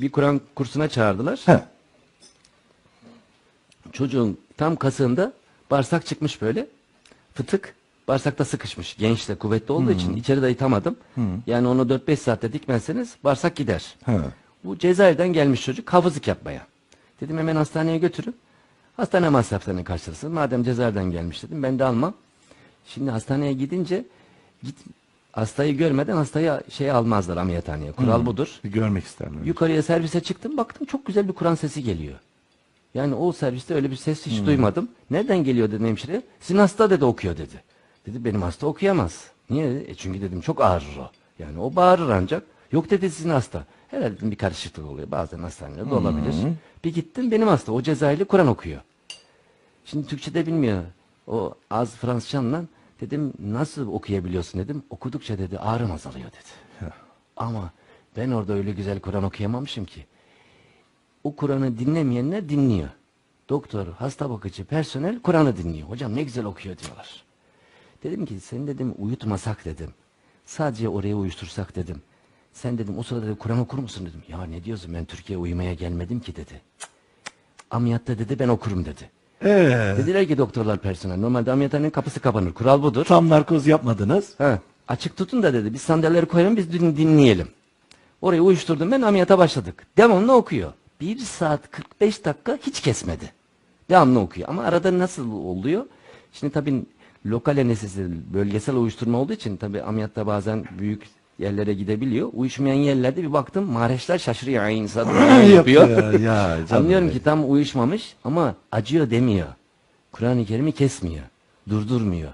bir Kur'an kursuna çağırdılar. He. Çocuğun tam kasığında bağırsak çıkmış böyle. Fıtık. Bağırsakta sıkışmış. Genç de kuvvetli olduğu için içeri de itamadım. Yani onu 4-5 saatte dikmezseniz bağırsak gider. He. Bu Cezayir'den gelmiş çocuk hafızlık yapmaya. Dedim hemen hastaneye götürün. Hastane masraflarını karşılasın. Madem Cezayir'den gelmiş dedim ben de almam. Şimdi hastaneye gidince git hastayı görmeden hastayı şey almazlar ameliyathaneye. Kural budur. Bir görmek isterler. Yukarıya servise çıktım baktım çok güzel bir Kur'an sesi geliyor. Yani o serviste öyle bir ses hiç duymadım. Nereden geliyor dedim hemşire. Sizin hasta dedi okuyor dedi. Dedi benim hasta okuyamaz. Niye dedi? E çünkü dedim çok ağrır o. Yani o bağırır ancak. Yok dedi sizin hasta. Herhalde dedim bir karışıklık oluyor. Bazen hastanelerde olabilir. Bir gittim benim hasta. O Cezayirli Kur'an okuyor. Şimdi Türkçe de bilmiyor. O az Fransızcanla dedim nasıl okuyabiliyorsun dedim. Okudukça dedi ağrım azalıyor dedi. Ama ben orada öyle güzel Kur'an okuyamamışım ki. O Kur'an'ı dinlemeyenler dinliyor. Doktor, hasta bakıcı, personel Kur'an'ı dinliyor. Hocam ne güzel okuyor diyorlar. Dedim ki sen dedim uyutmasak dedim. Sadece oraya uyuştursak dedim. Sen dedim o sırada dedi, Kur'an okur musun dedim. Ya ne diyorsun ben Türkiye'ye uyumaya gelmedim ki dedi. Ameliyatta dedi ben okurum dedi. Ee, Dediler ki doktorlar personel normalde ameliyathanenin kapısı kapanır. Kural budur. tam narkoz yapmadınız. Ha, açık tutun da dedi. Biz sandalyeleri koyalım biz din- dinleyelim. Orayı uyuşturdum ben ameliyata başladık. Devamlı okuyor. Bir saat 45 dakika hiç kesmedi. Devamlı okuyor. Ama arada nasıl oluyor? Şimdi tabii lokal anestezi, bölgesel uyuşturma olduğu için tabii ameliyatta bazen büyük yerlere gidebiliyor. Uyuşmayan yerlerde bir baktım mahreçler şaşırıyor. Ay insan yapıyor. Yapıyor, ya Anlıyorum ki tam uyuşmamış ama acıyor demiyor. Kur'an-ı Kerim'i kesmiyor. Durdurmuyor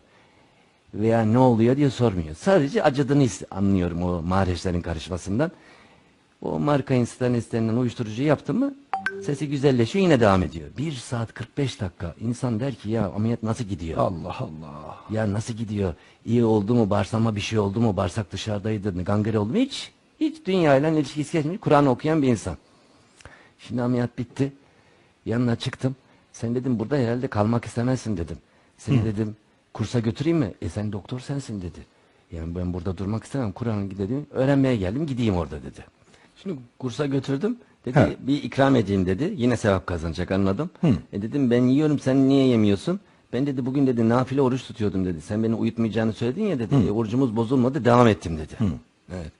veya ne oluyor diye sormuyor. Sadece acıdığını anlıyorum o mahreçlerin karışmasından. O marka insan istenilen uyuşturucu yaptı mı sesi güzelleşiyor yine devam ediyor. 1 saat 45 dakika insan der ki ya ameliyat nasıl gidiyor? Allah Allah. Ya nasıl gidiyor? İyi oldu mu? Bağırsama bir şey oldu mu? Bağırsak dışarıdaydı. Gangre oldu mu? Hiç. Hiç dünyayla ilişkisi geçmiş. Kur'an okuyan bir insan. Şimdi ameliyat bitti. Yanına çıktım. Sen dedim burada herhalde kalmak istemezsin dedim. Seni dedim kursa götüreyim mi? E sen doktor sensin dedi. Yani ben burada durmak istemem. Kur'an'ı gidelim. Öğrenmeye geldim. Gideyim orada dedi. Şimdi kursa götürdüm. Dedi He. bir ikram edeyim dedi. Yine sevap kazanacak anladım. E dedim ben yiyorum sen niye yemiyorsun? Ben dedi bugün dedi nafile oruç tutuyordum dedi. Sen beni uyutmayacağını söyledin ya dedi. E, orucumuz bozulmadı devam ettim dedi. Evet.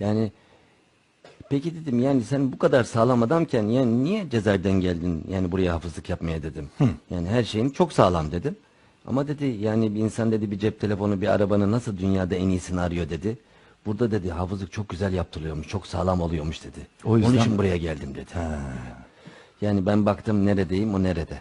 Yani peki dedim yani sen bu kadar sağlam adamken yani niye Cezayir'den geldin yani buraya hafızlık yapmaya dedim. Yani her şeyin çok sağlam dedim. Ama dedi yani bir insan dedi bir cep telefonu bir arabanın nasıl dünyada en iyisini arıyor dedi. Burada dedi hafızlık çok güzel yaptırılıyormuş, çok sağlam oluyormuş dedi. O yüzden Onun için buraya geldim dedi. Yani ben baktım neredeyim o nerede.